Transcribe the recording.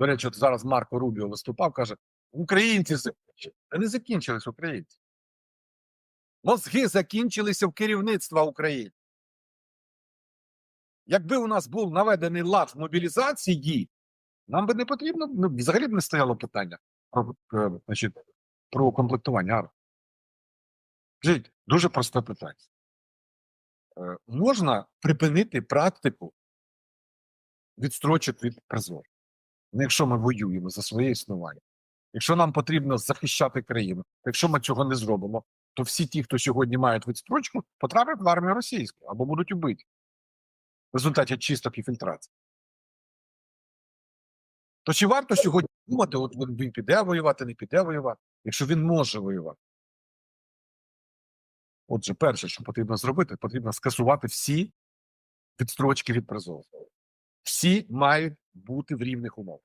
До речі, от зараз Марко Рубіо виступав, каже: Українці закінчили. Не закінчились українці. Мозги закінчилися в керівництва України. Якби у нас був наведений лад мобілізації, нам би не потрібно, ну, взагалі б не стояло питання про, е, значить, про комплектування армії. Дуже просте питання. Е, можна припинити практику відстрочок від призору? Ну, якщо ми воюємо за своє існування, якщо нам потрібно захищати країну, якщо ми цього не зробимо, то всі ті, хто сьогодні мають відстрочку, потраплять в армію російську або будуть убиті в результаті чисток і фільтрації. То чи варто сьогодні думати, от він піде воювати, не піде воювати, якщо він може воювати? Отже, перше, що потрібно зробити, потрібно скасувати всі відстрочки від призову. Всі мають бути в рівних умовах.